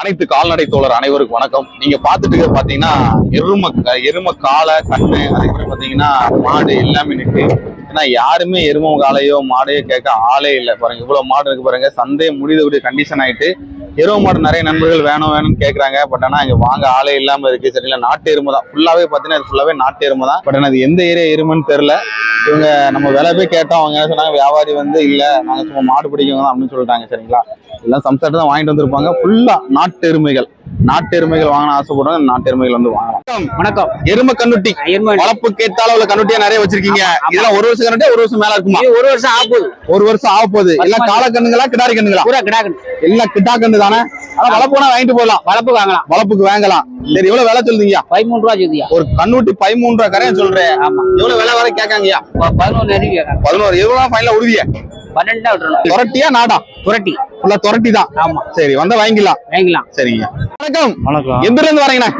அனைத்து கால்நடை தோழர் அனைவருக்கும் வணக்கம். நீங்க பாத்துட்டு பாத்தீங்கன்னா எரும எரும காளை கண்ணு அதுக்கப்புறம் பாத்தீங்கன்னா மாடு எல்லாமே நிற்கு ஏன்னா யாருமே எரும காளையோ மாடையோ கேட்க ஆளே இல்லை. பாருங்க இவ்வளவு மாடு இருக்கு பாருங்க. சந்தையை முடியக்கூடிய கண்டிஷன் ஆயிட்டு இரவு மாடு நிறைய நண்பர்கள் வேணும் வேணும்னு கேட்குறாங்க பட் ஆனால் இங்கே வாங்க ஆளே இல்லாமல் இருக்கு. சரிங்களா நாட்டு எருமை தான். ஃபுல்லாகவே பார்த்தீங்கன்னா அது ஃபுல்லாகவே நாட்டு எருமை தான். பட் ஆனால் அது எந்த ஏரியா எருமைன்னு தெரில இவங்க நம்ம விலை போய் கேட்டோம். அவங்க என்ன சொன்னாங்க? வியாபாரி வந்து இல்லை நாங்கள் சும்மா மாடு பிடிக்கவங்க தான் அப்படின்னு சொல்லிட்டாங்க. சரிங்களா? எல்லாம் சம்சாரிட்டு தான் வாங்கிட்டு வந்திருப்பாங்க. ஃபுல்லாக நாட்டு எருமைகள். நாட்டு எருமைகள் வாங்கின ஆசைப்படுறாங்க நாட்டு எருமைகள் வந்து வாங்கலாம். வணக்கம். எருமை கண்ணுட்டி. வளர்ப்பு கேட்டால உள்ள கண்ணுட்டியா நிறைய வச்சிருக்கீங்க. இதெல்லாம் ஒரு வருஷம் கண்ணுட்டியா ஒரு வருஷம் மேல இருக்குமா? ஒரு வருஷம் ஆகுது ஒரு வருஷம் ஆக போகுது எல்லாம் காளை கண்ணுங்களா கிடாரி கண்ணுங்களா? பூரா கிடாக்கு எல்லாம் கிட்டா கண்ணு தானே? ஆனா வளர்ப்புனா வாங்கிட்டு போயிடலாம். வளர்ப்பு வாங்கலாம். வளர்ப்புக்கு வாங்கலாம். சரி எவ்வளவு விலை சொல்லுங்க பதிமூணு ரூபா சொல்லியா ஒரு கண்ணுட்டி பதிமூன்று ரூபா கரையன் சொல்றேன் ஆமா. எவ்வளவு விலை வர கேட்காங்கய்யா? ப- பதினொன்று நெருங்கி கேட்கறாங்க பதினோரு எவ்வளவு ஃபைனல உறுதிய. பன்னெண்டு விட்டுறணும் துரட்டியா நாடா? புரட்டி ஃபுல்லா துரட்டி தான் ஆமா. சரி வந்தா வாங்கிக்கலாம். வாங்கிக்கலாம். சரிங்க. வணக்கம். வணக்கம். எந்த இருந்து வரீங்கண்ணே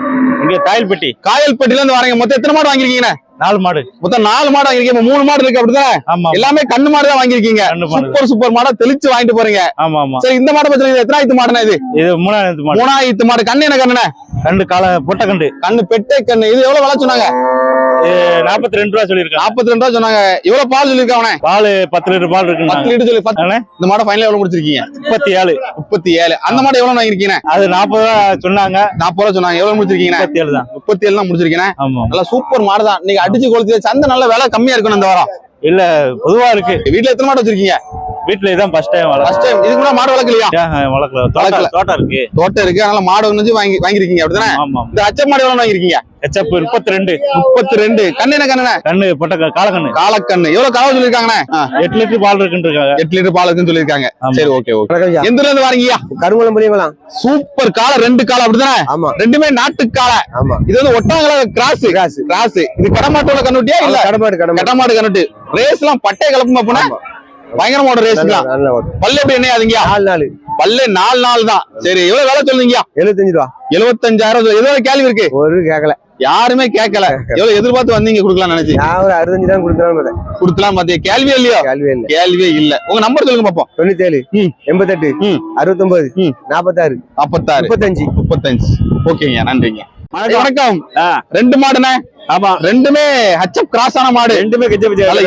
இங்க தாயல்பட்டி காயல்பட்டில இருந்து வரீங்க மொத்தம் எத்தனை மாடு வாங்கிருக்கீங்கண்ணே நாலு மாடு. மொத்தம் நாலு மாடு வாங்கிருக்கீங்க மூணு மாடு இருக்கு அப்படிதானே ஆமா எல்லாமே கண்ணு மாடு தான் வாங்கிருக்கீங்க. சூப்பர் சூப்பர் மாடா. தெளிச்சு வாங்கிட்டு போறீங்க. ஆமா ஆமா. சரி இந்த மாடை பத்தி எத்தனை ஆயிரத்து மாடுண்ணே இது? இது மூணாயிரத்து மாடு. மூணாயிரத்து மாடு. கண்ணு என்ன கண்ணுண்ணே? கண்டு கால பொட்டை கண்டு. கண்ணு பெட்டை கண்ணு. இது எவ்வளவு விலை சொன்னாங்க? நாற்பத்தி ரெண்டு ரூபா சொல்லியிருக்காங்க. நாற்பத்தி ரெண்டு ரூபா சொன்னாங்க. எவ்வளவு பால் சொல்லிருக்காங்க பால் பத்து லிட்டர் பால் பத்து இருக்குங்க லிட்டர் சொல்லி. பத்து. இந்த மாடை ஃபைனல் எவ்வளவு முடிச்சிருக்கீங்க? முப்பத்தி ஏழு முப்பத்தி ஏழு அந்த மாடை எவ்வளவு வாங்கிருக்கீங்க அது நாற்பது ரூபா சொன்னாங்க. நாற்பது ரூபா சொன்னாங்க. எவ்வளவு முடிச்சிருக்கீங்க முப்பத்தி ஏழு தான். முப்பத்தி ஏழு தான் முடிச்சிருக்கீங்க நல்லா சூப்பர் மாடு தான். நீங்க அடிச்சு கொளுத்தி சந்தை நல்ல விலை கம்மியா இருக்கணும் இந்த வாரம். இல்ல பொதுவா இருக்கு. வீட்டுல எத்தனை மாடு வச்சிருக்கீங்க? வீட்டுல இதான் ஃபர்ஸ்ட் டைம் வளர்க்க ஃபர்ஸ்ட் டைம் இது கூட மாடு வளர்க்கலையா? வளர்க்கல. தோட்டம் தோட்டம் இருக்கு. தோட்டம் இருக்கு. அதனால மாடு ஒன்று வாங்கி வாங்கிருக்கீங்க அப்படிதானே ஆமா இந்த அச்ச மாடு எவ்வளவு வாங்கிருக்கீங்க ஹெச்எப் முப்பத்தி ரெண்டு முப்பத்தி ரெண்டு கண்ணு என்ன கண்ணு கண்ணு பொட்டை காலக்கண்ணு. காலக்கண்ணு. எவ்வளவு கலவை சொல்லிருக்காங்கண்ணே எட்டு லிட்டர் பால் இருக்குன்னு இருக்காங்க எட்டு லிட்டர் பால் இருக்குன்னு சொல்லிருக்காங்க. சரி ஓகே ஓகே. எந்த இருந்து வாரீங்கய்யா கருமலம் புரியுங்களாம் சூப்பர் காலை ரெண்டு காலை அப்படிதானே ஆமா. ரெண்டுமே நாட்டு காலை ஆமா. இது வந்து ஒட்டாங்கல கிராஸ் கிராஸ் கிராஸ் இது கடமாட்டோட கண்ணுட்டியா இல்ல? கடமாடு கடமாடு கண்ணுட்டு. ரேஸ் எல்லாம் பட்டை கலப்புமா போனா. பயங்கரமான ரேஸ் நல்ல தான் நல்ல ஓட்டம் பல்லு எப்படி என்ன அதுங்கயா நாலு நாலு. பல்லு நாலு நாள் தான். சரி எவ்வளவு வேலை சொல்லுங்கய்யா எழுபத்தஞ்சு ரூபா. எழுபத்தஞ்சாயிரம் எவ்வளவு கேள்வி இருக்கு? ஒரு கேட்கல யாருமே கேட்கல எவ்வளவு எதிர்பார்த்து வந்தீங்க கொடுக்கலாம் நினைச்சு? நான் ஒரு அறுபத்தஞ்சு தான் கொடுத்துறான்னு கொடுக்கலாம் பாத்தியா? கேள்வியே இல்லையா? கேள்வியே இல்ல. கேள்வியே இல்ல. உங்க நம்பர் சொல்லுங்க பாப்போம். தொண்ணூத்தேழு ம். எண்பத்தெட்டு. அறுபத்தொன்பது ம். நாற்பத்தாறு. நாப்பத்தாறு முப்பத்தஞ்சு. முப்பத்தஞ்சு. ஓகேங்க நன்றிங்க. வணக்கம். ரெண்டு மாடுண்ணே. ஆமா. ரெண்டுமே ஹச்சப் கிராஸ் ஆன மாடு. ரெண்டுமே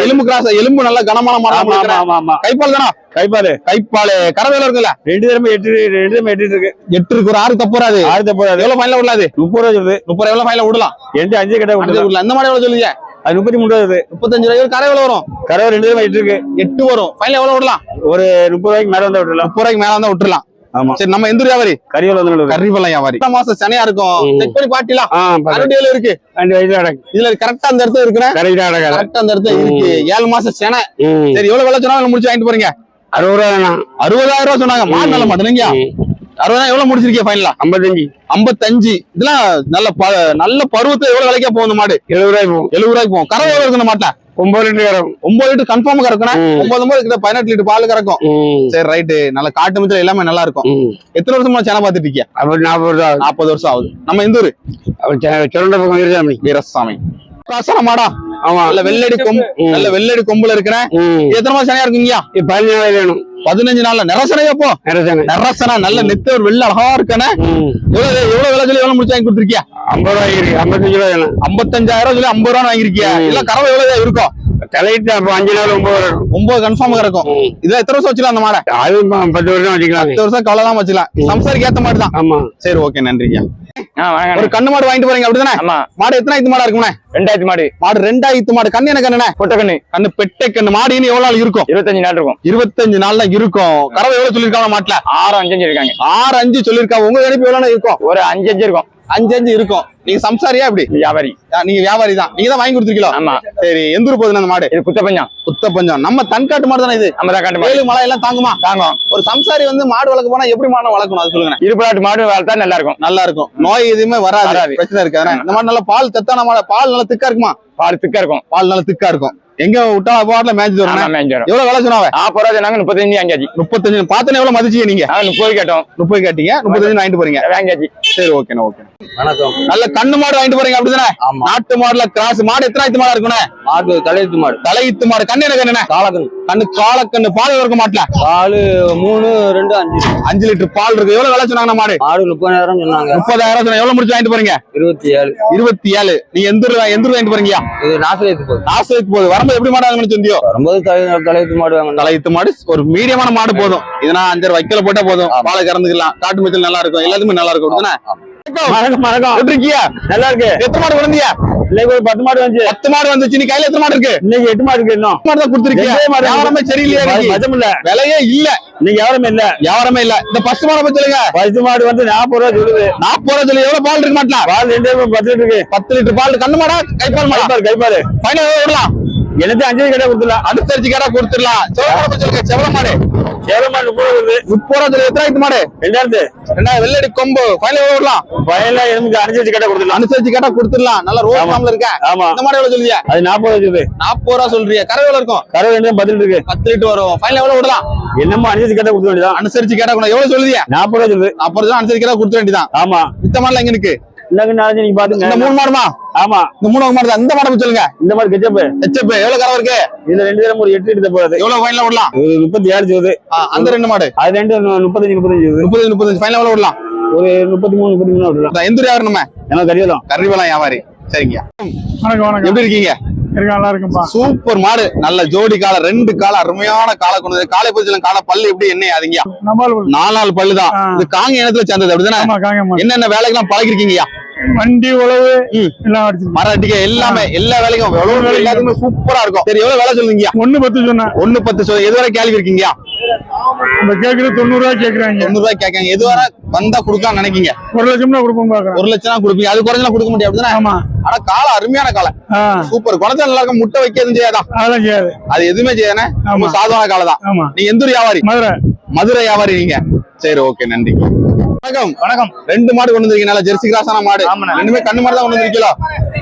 எலும்பு கிராஸ் எலும்பு நல்ல கனமான ஆமா ஆமா மாடு ஆமா ஆமா. கைப்பால் தானா? கைப்பால். கைப்பால். கரவேல இருக்குல்ல? ரெண்டு தரமே எட்டு ரெண்டு தரமே எட்டு இருக்கு. எட்டு இருக்கு ஒரு ஆறு தப்புறாது. ஆயிரத்தி போறாது எவ்வளவு ஃபைனல விடலாது? முப்பது ரூபா சொல்லுது. முப்பது எவ்வளவு ஃபைனல விடலாம்? எந்த அஞ்சு கிட்ட விட்டுலாம் விடலாம் இந்த மாடு எவ்வளவு சொல்லுங்க அது முப்பத்தி மூணு ரூபா வருது. முப்பத்தஞ்சு ரூபாய் கரை எவ்வளவு வரும். கறவை ரெண்டு தரமே எட்டு இருக்கு. எட்டு வரும். ஃபைனல் எவ்வளவு விடலாம்? ஒரு முப்பது ரூபாய்க்கு மேல வந்தா விட்டுலாம் முப்பது ரூபாய்க்கு மேல வந்தா விட்டுறலாம் ஆமா. சரி நம்ம எந்த வியாபாரி? கறியோல வந்து கறிவலம் வியாபாரி. இந்த மாசம் சனையா இருக்கும். செக் பண்ணி பாட்டிலாம் இருக்கு? இதுல கரெக்டா அந்த இடத்துல இருக்குண்ணே. கரெக்டா அந்த இடத்துல இருக்கு. ஏழு மாசம் செனை. சரி எவ்வளவு விலை சொன்னாலும் முடிச்சு வாங்கிட்டு போறீங்க? அறுபது ரூபா அறுபதாயிரம் ரூபாய் சொன்னாங்க. மாடு நல்ல மாட்டேங்க அறுபதாயிரம் எவ்வளவு முடிச்சிருக்கீங்க ஃபைனலா ஐம்பத்தஞ்சு. ஐம்பத்தஞ்சு. இதெல்லாம் நல்ல நல்ல பருவத்தை எவ்வளவு விலைக்கா போகும் மாடு? எழுபது ரூபாய் போகும். எழுபது ரூபாய்க்கு போகும். கறவை எவ்வளவு இருக்கு இந்த மாட்டை ஒன்பது லிட்டர் கறவும் ஒன்பது லிட்டர் கன்ஃபார்ம் கறக்கணும். ஒன்பது ஒன்பது கிட்ட பதினெட்டு லிட்டர் பால் கறக்கும். சரி ரைட்டு நல்ல காட்டு மிச்சம் எல்லாமே நல்லா இருக்கும். எத்தனை வருஷமா சேனை பார்த்துட்டு இருக்கியா? நாற்பது ஆகுது. நாற்பது வருஷம் ஆகுது. நம்ம எந்த ஊரு? சுரண்ட பக்கம் வீரசாமி. காசன மாடா ஆமா. நல்ல வெள்ளடி கொம்பு. நல்ல வெள்ளடி கொம்புல இருக்கிறேன் எத்தனை மாசம் சனையா இருக்குங்கயா பதினஞ்சு நாள் வேணும். பதினஞ்சு நாள்ல நிறசனையா போ. நிறச்சாங்க நிறசனா நல்ல நெத்த ஒரு வெள்ள அழகா இருக்கானே எவ்வளவு எவ்வளவு விலை சொல்லி எவ்வளவு முடிச்சு வாங்கி கொடுத்துருக்கியா? ஐம்பது இருக்கு ஐம்பத்தஞ்சு ரூபா வேணும். ஐம்பத்தஞ்சாயிரம் சொல்லி ஐம்பது ரூபா வாங்கிருக்கியா. இல்ல கறவை எவ்வளவு இருக்கும் தலையிட்டு அப்ப அஞ்சு நாள் ஒன்பது இருக்கும். ஒன்பது கன்ஃபார்ம் கறக்கும் ம். இதுல எத்தனை வருஷம் வச்சுக்கலாம் அந்த மாடை? அது பத்து வருஷம் வச்சுக்கலாம். பத்து வருஷம் கவலை வச்சுக்கலாம். ம். சம்சாரிக்கு ஏத்த மாடு தான். ஆமா. சரி ஓகே நன்றிங்க. ஒரு கண்ணு மாடு வாங்கிட்டு போறீங்க அப்படிதானே? மாடு எத்தனை ஐத்து மாடா இருக்கும்ண்ணே ரெண்டாயிரத்து மாடு. மாடு ரெண்டாயிரத்து மாடு. கண்ணு என்ன கண்ணுண்ணே? பொட்டக்கண்ணு. கண்ணு பெட்டை கண்ணு மாடு இன்னும் எவ்வளவு நாள் இருக்கும்? இருபத்தஞ்சு நாள் இருக்கும். இருபத்தஞ்சு நாள் தான் இருக்கும். கறவை எவ்வளவு சொல்லிருக்காங்க மாட்டுல? ஆறு அஞ்சு அஞ்சு இருக்காங்க ஆறு அஞ்சு சொல்லிருக்காங்க உங்க கணிப்பு எவ்வளவு இருக்கும்? ஒரு அஞ்சு அஞ்சு இருக்கும். அஞ்சு அஞ்சு இருக்கும். நீங்க சம்சாரியா இப்படி வியாபாரி. நீங்க வியாபாரி தான். நீங்க தான் வாங்கி கொடுத்துருக்கீங்களா? ஆமா. சரி எந்த ஊர் போகுதுண்ணே அந்த மாடு? இது குத்தப்பஞ்சம் குத்த பஞ்சம் நம்ம தன்காட்டு மாடு தானே இது? நம்ம தான் காட்டு மாடு. மலை எல்லாம் தாங்குமா? தாங்கும். ஒரு சம்சாரி வந்து மாடு வளர்க்க போனா எப்படி மாடு வளர்க்கணும்? அது சொல்லுங்க. இருபதாட்டு மாடு வளர்த்தா நல்லா இருக்கும் நல்லா இருக்கும் நோய் எதுவுமே வராது. வராது. பிரச்சனை இருக்காது. இந்த மாதிரி நல்லா பால் தத்தான மாடு. பால் நல்லா திக்கா இருக்குமா? பால் திக்கா இருக்கும். பால் நல்லா திக்கா இருக்கும். எங்க விட்டா பாட்டுல மேட்ச் ஆமா வரணும் மேய்ஞ்சு வரும். எவ்வளவு வேலை சொன்னாவ நாற்பது ரூபா சொன்னாங்க முப்பத்தஞ்சு வாங்கியாச்சு. முப்பத்தஞ்சு. பார்த்தனே எவ்வளவு மதிச்சீங்க நீங்க? நாங்க முப்பது கேட்டோம். முப்பது கேட்டீங்க. முப்பத்தஞ்சு வாங்கிட்டு போறீங்க. வாங்கியாச்சு. சரி ஓகேண்ணா ஓகே வணக்கம். நல்ல கண்ணு மாடு வாங்கிட்டு போறீங்க அப்படிதானே? நாட்டு மாடுல கிராஸ் மாடு எத்தனாயிரத்து மாடா இருக்குண்ணே மாடு தலையத்து மாடு. தலையித்து மாடு. கண்ணு என்ன கண்ணு காலக்கண் கண்ணு காலக்கண்ணு. பால் இருக்க மாட்டல? பால் மூணு ரெண்டு அஞ்சு. அஞ்சு லிட்டர் பால் இருக்கு. எவ்வளவு விலை சொன்னாங்க மாடு? மாடு முப்பதாயிரம் சொன்னாங்க. முப்பதாயிரம் சொன்னா எவ்வளவு முடிச்சு வாங்கிட்டு போறீங்க? இருபத்தி ஏழு. இருபத்தி ஏழு. நீங்க எந்த ஊர்ல- எந்த ஊர்ல வாங்கிட்டு போறீங்க? இது நாசரேத்து போகுது. நாசத்துக்கு போகுது. வரும்போது எப்படி மாடு வாங்கணும்னு சொந்தியோ வரும்போது தலை தலையத்து மாடு வாங்க தலையித்து மாடு ஒரு மீடியமான மாடு போதும். இதுனா அஞ்சாறு வைக்கல போட்டா போதும். பாலை கறந்துக்கலாம். காட்டு மேய்ச்சல் நல்லா இருக்கும். எல்லாத்துக்குமே நல்லா இருக்கும். அப்படிதானே? வணக்கம். வணக்கம் எப்படி இருக்கியா நல்லா இருக்கு. எத்தனை மாடு வளர்ந்தியா? இன்னைக்கு ஒரு பத்து மாடு வந்துச்சு. பத்து மாடு வந்துச்சு. நீ கையில எத்தனை மாடு இருக்கு? இன்னைக்கு எட்டு மாடு இருக்கு இன்னும். மாடு தான் மாடு வியாபாரமே சரியில்லையா? மஜம் இல்ல. விலையே இல்ல. இன்னைக்கு யாருமே இல்ல. வியாபாரமே இல்ல. இந்த பஸ்ட் மாடை பத்தி சொல்லுங்க. பத்து மாடு வந்து நாற்பது ரூபா சொல்லுது. நாற்பது ரூபா சொல்லி எவ்வளவு பால் இருக்க மாட்டலாம் பால் ரெண்டே பத்து லிட்டர் இருக்கு பத்து லிட்டர் பால் கண்ணு மாடா? கைப்பால் மாடா? கைப்பால் ஃபைனல் விடலாம். எனக்கு அஞ்சு கடை கொடுத்துடலாம். அனுசரிச்சு கேட்டா கொடுத்துடலாம். செவல மாடை பத்தி சொல்லுங்க செவல மாடு. சேலம் மாடு முப்பது வருது. முப்பது ரூபா சொல்லி எத்தனை மாடு? ரெண்டாயிரத்து. ரெண்டாயிரம் வெள்ளடி கொம்பு. ஃபைனல் விடலாம் வயல்ல எனக்கு அனுசரிச்சு கடை கொடுத்துடலாம். அனுசரிச்சு கேட்டா கொடுத்துடலாம். நல்ல ஆமா. ஃபார்ம்ல இருக்க? ஆமா. இந்த மாடு எவ்வளவு சொல்லுவியா? அது நாற்பது ரூபா சொல்லுது நாற்பது ரூபா சொல்றியா. கரை எவ்வளவு இருக்கும்? கரை ரெண்டு பத்து லிட்டர் இருக்கு பத்து லிட்டர் வரும். ஃபைனல் எவ்வளவு விடலாம்? என்னமோ அனுசரிச்சு கடை கொடுக்க வேண்டியதான் அனுசரிச்சு கேட்டா கூட எவ்வளவு சொல்லுதியா நாற்பது ரூபா சொல்லுது. நாற்பது ரூபா அனுசரிச்சு கேட்டா கொடுத்துட வேண்டியதான் ஆமா. மித்த மாடுல எங்க இருக்கு? இன்னும் நாலஞ்சு நீங்க இந்த மூணு மாடுமா? ஆமா. இந்த மூணு மாடு தான் இந்த மாடை சொல்லுங்க. இந்த மாதிரி கெச்சப்பு. ஹெச்எப் எவ்வளவு கரை இருக்கு? இதுல ரெண்டு தரம் ஒரு எட்டு லிட்டர் போகுது எவ்வளவு ஃபைனல் விடலாம்? ஒரு முப்பத்தி ஏழு சொல்லுது அந்த ரெண்டு மாடு. அது ரெண்டு முப்பத்தஞ்சு முப்பத்தஞ்சு வருது. முப்பது முப்பத்தஞ்சு. ஃபைனல் எவ்வளவு விடலாம். ஒரு முப்பத்தி மூணு முப்பத்தி மூணு விடலாம். எந்த வியாபாரம் நம்ம கரியலாம் கருவிலாம் வியாபாரி. சரிங்க. வணக்கம் வணக்கம். எப்படி இருக்கீங்க? இருக்கா நல்லா இருக்கும்பா சூப்பர் மாடு. நல்ல ஜோடி காலை ரெண்டு காலை அருமையான காலை கொண்டு காலை பத்தில காலை பல்லு எப்படி என்ன அதுங்கயா நாலு நாள் பல்லு தான். ஆ. இது காங்க இனத்துல சேர்ந்தது அப்படிதானே? என்னென்ன வேலைக்கெல்லாம் பழகிருக்கீங்கயா வண்டி உழவு. எல்லாம் மரம் அடிக்க எல்லாமே எல்லா வேலைக்கும். வேலை எல்லாத்துக்குமே சூப்பரா இருக்கும். சரி எவ்வளவு வேலை சொல்லுங்கயா ஒண்ணு பத்து சொன்னேன் ஒண்ணு பத்து சொல்லு எது வரை கேள்வி இருக்கீங்கயா நம்ம கேக்குறது தொண்ணூறு ரூபாய் கேக்குறாங்க. தொண்ணூறு ரூபாய் கேட்காங்க எது வரை வந்தா கொடுக்கலாம் நினைக்கீங்க. ஒரு லட்சம் தான் கொடுப்போம் பாக்குறேன் ஒரு லட்சம் தான் கொடுப்பீங்க. அது குறைஞ்சா கொடுக்க முடியாது அப்படிதானே? ஆமா. ஆனா காலை அருமையான காலை. சூப்பர். குறைச்சா நல்லா இருக்கும். முட்டை வைக்க எதுவும் செய்யாதான் அதெல்லாம் செய்யாது. அது எதுவுமே செய்யாதானே? ரொம்ப ஆமா. சாதாரண காலை தான். ஆமா. நீங்க எந்த ஊர் வியாபாரி? மதுரை. மதுரை வியாபாரி நீங்க. சரி ஓகே நன்றி. வணக்கம். வணக்கம். ரெண்டு மாடு கொண்டு வந்திருக்கீங்க. நல்லா ஜெர்சி கிராஸான மாடு. ரெண்டுமே கண்ணு மாடு தான் கொண்டு வந்திருக்கீங்களா?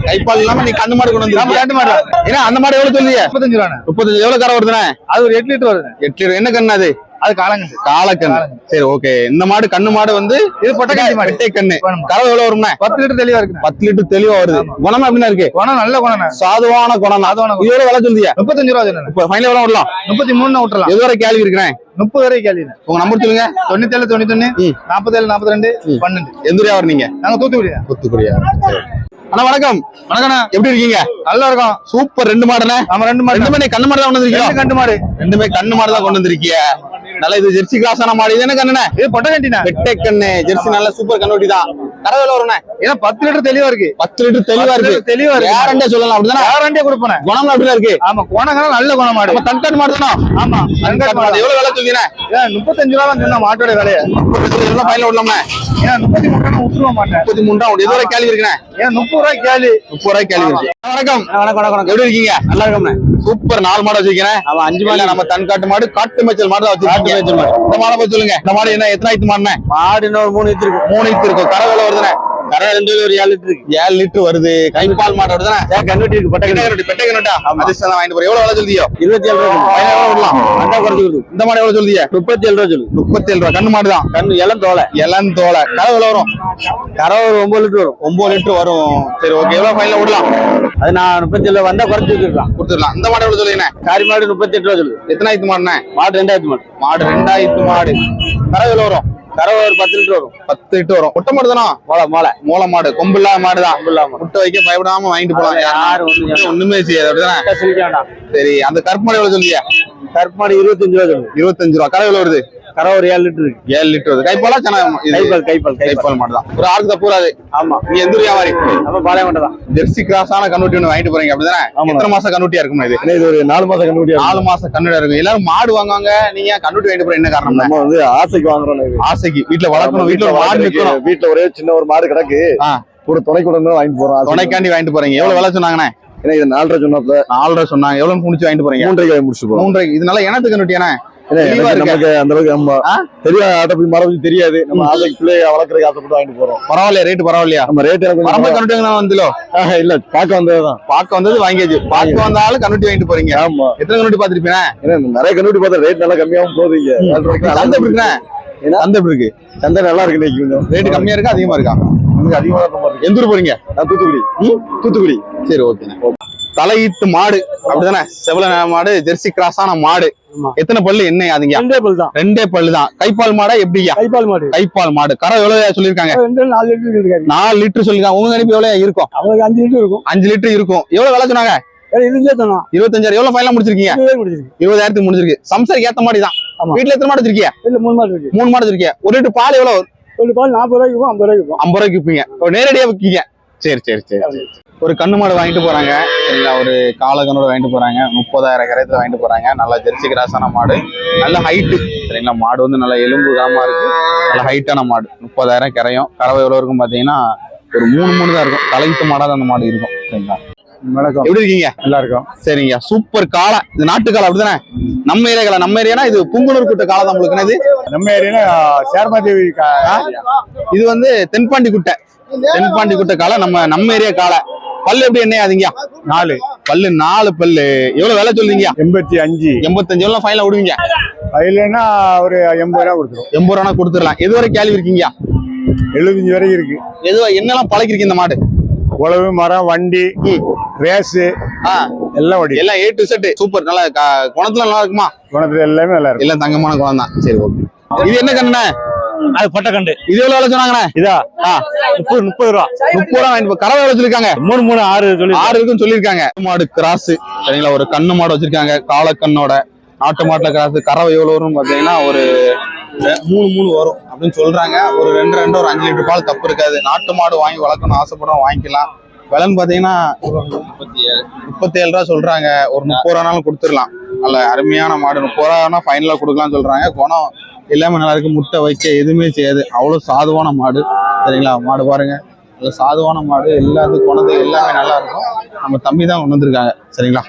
கைப்பால் இல்லாம நீ கண்ணு மாடு கொண்டு வந்திருக்கீங்க ரெண்டு மாடு. ஏன்னா அந்த மாடு எவ்வளவு சொல்லிய முப்பத்தஞ்சு ரூபா முப்பத்தஞ்சு. எவ்வளவு கரை வருதுண்ணே? அது ஒரு எட்டு லிட்டர் வருது எட்டு லிட்டர். என்ன கண்ணு அது? அது காலங்கண்டு காலக்கண்ணு சரி ஓகே இந்த மாடு கண்ணு மாடு வந்து இது பொட்டக்கஞ்சி மாடு. வெட்டை கண்ணு. கறவை எவ்வளவு வரும்ண்ணே பத்து லிட்டர் தெளிவா இருக்கு பத்து லிட்டர் தெளிவா வருது. குணம் எப்படின்னா இருக்கு? குணம் நல்ல குணம் சாதுவான குணம் சாதுவான. இதோட விலை சொல்லியா முப்பத்தஞ்சு ரூபா சொன்னேன் இப்ப ஃபைனல் எவ்வளவு விடலாம். முப்பத்தி மூணு விட்டுறலாம். எது வரை கேள்வி இருக்கிறேன்? முப்பது வரை கேள்வி உங்க நம்பர் சொல்லுங்க. தொண்ணூத்தி ஏழு தொண்ணூத்தி ஒண்ணு ம். நாற்பத்தேழு நாற்பத்தி ரெண்டு. பன்னெண்டு. எந்த ஊர் வியாபாரி நீங்க நாங்க தூத்துக்குடி தூத்துக்குடியா? சரி. அண்ணா வணக்கம். வணக்கண்ணா. எப்படி இருக்கீங்க? நல்லா இருக்கும். சூப்பர். ரெண்டு மாடுண்ணே. நம்ம ரெண்டு மாடு ரெண்டுமே நீ கண்ணு மாடு தான் கொண்டு ரெண்டு வந்திருக்கீங்க கண்டு மாடு. ரெண்டுமே கண்ணு மாடு தான் கொண்டு வந்திருக்கிய. நல்ல இது ஜெர்சி கிளாஸான மாடு. இது என்ன கண்ணுண்ணே? இது பொட்டக்கண்டினா வெட்டை கண்ணு. ஜெர்சி நல்ல சூப்பர் கண்ணுட்டி தான் எவ்வளவு வரும்ண்ணே ஏன்னா பத்து லிட்டர் தெளிவா இருக்கு. பத்து லிட்டர் தெளிவா இருக்கு. தெளிவா இருக்கு. கேரண்டியா சொல்லலாம் அப்படிதானே கேரண்டியா கொடுப்பேன்? குணம் அப்படிதான் இருக்கு. ஆமா குணங்களும் நல்ல குணம் மாடு. நம்ம தன்காட்டு மாடு தானே? ஆமா தன்காட்டு மாடு. எவ்வளவு விலை ஏன் முப்பத்தஞ்சு ரூபா தான் சொன்ன மாட்டோட விலைய. ஃபைனல் விடலாம்ண்ணே ஏன் முப்பத்தி மூணு ரூபா விட்டுருவ மாட்டேன் முப்பத்தி மூணு ரூபா எது வரை கேள்வி இருக்குண்ணே? ஏன் முப்பது ரூபாய் கேள்வி. முப்பது ரூபாய் கேள்வி இருக்கு. வணக்கம். வணக்கம் வணக்கம் எப்படி இருக்கீங்க? நல்லா இருக்கோம்ண்ணே. சூப்பர் நாலு மாடு வச்சிருக்கேன் அவன் அஞ்சு இல்ல நம்ம தன்காட்டு மாடு காட்டு மேய்ச்சல் மாடு தான் வச்சிருக்கீங்க. காட்டு மேய்ச்சல் மாடு. இந்த மாடை பத்தி சொல்லுங்க. இந்த மாடு என்ன எத்தனை ஆயிரத்து மாடுண்ணே? மாடு இன்னும் ஒரு மூணு லிட்டர் இருக்கு. மூணு லிட்டர் இருக்கும் கரை எவ்வளவு வருதுண்ணே. கரை ரெண்டு ஒரு ஏழு லிட்டர் ஏழு லிட்டர் வருது. கைப்பால் மாடு வருதுண்ணே. ஏன் கண்ணுட்டி இருக்கு. பெட்டை கண்ணுட்டி பெட்டை கண்ணுட்டா அதிர்ஷ்டம் வாங்கிட்டு போறேன். எவ்வளவு விலை சொல்லியோ இருபத்தி ஏழு ரூபா விடலாம்? அண்டா குறைச்சு கொடுத்து. இந்த மாடு எவ்வளவு சொல்லிய முப்பத்தி ஏழு ரூபா சொல்லு முப்பத்தி ஏழு ரூபா. கண்ணு மாடு தான். கண்ணு இளம் தோலை. இளம் தோலை. கரை எவ்வளவு வரும்? கரை ஒரு ஒன்பது லிட்டர் வரும். ஒன்பது லிட்டர் வரும். சரி ஓகே எவ்வளவு ஃபைனல் விடலாம்? அது நான் முப்பத்தி ஏழு வந்தா குறைச்சு வச்சிருக்கலாம் கொடுத்துடலாம். இந்த மாடு எவ்வளவு சொல்லுங்க காரி மாடு முப்பத்தி எட்டு ரூபா சொல்லு எத்தனை ஆயிரத்து மாடுண்ணே? மாடு ரெண்டாயிரத்து மாடு. மாடு ரெண்டாயிரத்து மாடு. கரை எவ்வளவு வரும்? கரை ஒரு பத்து லிட்டர் வரும். பத்து லிட்டர் வரும். ஒட்ட மாடு தானே? மோளை மோளை. மூல மாடு. கொம்பு இல்லாத மாடு தான். இல்லாம முட்டை வைக்க பயப்படாம வாங்கிட்டு போலாம். யாரும் ஒண்ணும் செய்ய ஒண்ணுமே செய்யாது. அப்படிதானே? சரி அந்த கருப்பு மாடு எவ்வளவு சொல்லியா கருப்பு மாடு இருபத்தஞ்சு ரூபா சொல்லு இருபத்தஞ்சு ரூபா. கரை எவ்வளவு வருது? கரை ஒரு ஏழு லிட்டர் இருக்கு. ஏழு லிட்டர் வருது. கைப்பாலா சென்னை கைப்பால் கைப்பால் கைப்பால். கைப்பால் மாடு தான் ஒரு ஆளுக்கு தப்பூராது ஆமா. நீ எந்த வியாபாரி? நம்ம பாளையங்கோட்டை தான். ஜெர்சி கிராஸான கண்ணுட்டி ஒன்று வாங்கிட்டு போறீங்க அப்படிதானே. எத்தனை மாசம் கண்ணுட்டியா இருக்குமா இது? இது ஒரு நாலு மாசம் கண்டுபிடியா நாலு மாசம் கண்ணுடியா இருக்கும். எல்லாரும் மாடு வாங்குவாங்க நீங்க கண்ணுட்டி வாங்கிட்டு போற? என்ன காரணம் நம்ம வந்து ஆசைக்கு வாங்குறோம் இது. ஆசைக்கு. வீட்டுல வளர்க்கணும் வீட்டுல ஒரு மாடு நிக்கணும். வீட்டுல ஒரே சின்ன ஒரு மாடு கிடக்கு. ஒரு துணை கூட வாங்கிட்டு போறோம். துணைக்காண்டி வாங்கிட்டு போறீங்க. எவ்வளவு விலை சொன்னாங்கண்ணே? ஏன்னா இது நாலரை சொன்னப்ப நாலரை சொன்னாங்க. எவ்வளவு முடிச்சு வாங்கிட்டு போறீங்க? மூன்றரை முடிச்சு போறோம் மூன்றரை. இதனால எனக்கு கண்ணுட்டியானே நமக்கு அந்த அளவுக்கு நம்ம? தெரியாது ஆட்ட போய் மரம் தெரியாது. நம்ம ஆசைக்கு பிள்ளைய வளர்க்கறதுக்கு ஆசைப்பட்டு வாங்கிட்டு போறோம். பரவாயில்லையா ரேட் பரவாயில்லையா? நம்ம ரேட் கண்ணுட்டி தான் வந்துலோ? இல்ல பார்க்க வந்ததுதான் பார்க்க வந்தது வாங்கியாச்சு. பார்க்க வந்தாலும் கண்ணுட்டி வாங்கிட்டு போறீங்க. ஆமா. எத்தனை கண்ணுட்டி பாத்திருப்பீங்க நிறைய கண்டுபிடி பார்த்தா ரேட் நல்லா கம்மியாவும் போகுது இங்க. ஏழு ரூபாய்க்கு சந்தை எப்படி இருக்கு? சந்தை நல்லா இருக்கு இன்னைக்கு கொஞ்சம். ரேட் கம்மியா இருக்கா அதிகமா இருக்கா? அதிகமா எந்த ஊர் போறீங்க? நான் தூத்துக்குடி. தூத்துக்குடி. சரி ஓகே தலையீட்டு மாடு. அப்படிதானே? செவல மாடு ஜெர்சி கிராஸான மாடு. எத்தனை பல்லு? என்ன அதுங்க ரெண்டே பல் தான் ரெண்டே பல்லு தான் கைப்பால் மாடா எப்படியா கைப்பால் மாடு. கைப்பால் மாடு. கரை எவ்வளவு சொல்லிருக்காங்க நாலு லிட்டர் நாலு லிட்டர் சொல்லிருக்காங்க உங்க கணிப்பு எவ்வளவு இருக்கும்? அவங்களுக்கு அஞ்சு லிட்டர் இருக்கும். அஞ்சு லிட்டர் இருக்கும். எவ்வளவு விலை சொன்னாங்க? இருபத்தஞ்சாயிரம். எவ்வளவு ஃபைனலா முடிச்சிருக்கீங்க? முடிச்சிருக்கு இருபதாயிரத்துக்கு முடிஞ்சிருக்கு. சம்சாரிக்கு ஏத்த மாதிரி தான். வீட்டுல எத்தனை மாடு வச்சிருக்கீங்க மூணு மாடு இருக்கு. மூணு மாடு வச்சிருக்கீங்க ஒரு லிட்டர் பால் எவ்வளவு? ஒரு பால் நாற்பது ரூபாய்க்கு ஐம்பது ரூபாய்க்கு ஐம்பது ரூபாய்க்கு விற்பீங்க. நேரடியா விற்கீங்க சரி சரி சரி. ஒரு கண்ணு மாடு வாங்கிட்டு போறாங்க. சரிங்களா ஒரு காலகனோட வாங்கிட்டு போறாங்க. முப்பதாயிரம் கரையத்துல வாங்கிட்டு போறாங்க. நல்லா ஜெர்சி கிராஸான மாடு. நல்ல ஹைட்டு சரிங்களா? மாடு வந்து நல்ல எலும்பு காமா இருக்கு. நல்ல ஹைட்டான மாடு. முப்பதாயிரம் கரையும். கறவை எவ்வளவு இருக்கும் பாத்தீங்கன்னா ஒரு மூணு மூணு தான் இருக்கும். தலையீட்டு மாடா தான் அந்த மாடு இருக்கும். சரிங்களா? வணக்கம். எப்படி இருக்கீங்க? நல்லா இருக்கும் சரிங்க. சூப்பர் காளை. இது நாட்டு காளை அப்படிதானே? நம்ம ஏரியா காளை. நம்ம ஏரியானா இது புங்குனூர் கூட்ட காளை தான் உங்களுக்கு என்னது? நம்ம ஏரியா சேர்மாதேவி இது வந்து தென்பாண்டி குட்டை. தென்பாண்டி குட்டை காளை நம்ம நம்ம ஏரியா காளை பல்லு எப்படி என்ன அதுங்க நாலு. பல்லு நாலு பல்லு. எவ்வளவு விலை சொல்றீங்க எண்பத்தி அஞ்சு. எண்பத்தஞ்சு எவ்வளவு ஃபைனல் விடுவீங்க? அதுலன்னா ஒரு எண்பது ரூபா கொடுத்துரும். எண்பது ரூபா கொடுத்துடலாம். எது வரை கேள்வி இருக்கீங்க எழுபத்தஞ்சு வரைக்கும் இருக்கு. எதுவா என்னெல்லாம் பழக்கிருக்கு இந்த மாடு? உழவு மரம் வண்டி ரேஸு எல்லாம் ஓடி. எல்லாம் ஏ டு செட் சூப்பர். நல்லா குணத்துல நல்லா இருக்குமா? குணத்துல எல்லாமே நல்லா இருக்கும். எல்லாம் தங்கமான குணம் தான் சரி ஓகே. இது என்ன கண்ணுண்ணே அது பட்டக்கண்டு. இது எவ்வளவு விலை சொன்னாங்கண்ணே? இதா? முப்பது முப்பது ரூபா. முப்பது ரூபா வாங்கிட்டு போ. கறவை எவ்வளவு வச்சிருக்காங்க மூணு மூணு ஆறு சொல்லி ஆறு இருக்குன்னு சொல்லியிருக்காங்க. மாடு கிராஸ் சரிங்களா? ஒரு கண்ணு மாடு வச்சிருக்காங்க. காலக்கண்ணோட நாட்டு மாட்டுல கிராஸ் கறவை எவ்வளவு வரும்னு பாத்தீங்கன்னா ஒரு மூணு மூணு வரும் அப்படின்னு சொல்றாங்க. ஒரு ரெண்டு ரெண்டு ஒரு அஞ்சு லிட்டர் பால் தப்பு இருக்காது. நாட்டு மாடு வாங்கி வளர்க்கணும் ஆசைப்படுறோம் வாங்கிக்கலாம். விலைன்னு பாத்தீங்கன்னா முப்பத்தி ஏழு முப்பத்தி ஏழு ரூபா சொல்றாங்க. ஒரு முப்பது ரூபானாலும் கொடுத்துடலாம். நல்ல அருமையான மாடு. முப்பது ரூபானா ஃபைனலா கொடுக்கலாம்னு சொல்றாங்க. குணம் எல்லாமே நல்லா இருக்கு. முட்டை வைக்க எதுவுமே செய்யாது. அவ்வளவு சாதுவான மாடு. சரிங்களா? மாடு பாருங்க. நல்ல சாதுவான மாடு. எல்லாத்து குழந்தை எல்லாமே நல்லா இருக்கும். நம்ம தம்பி தான் கொண்டு வந்திருக்காங்க. சரிங்களா?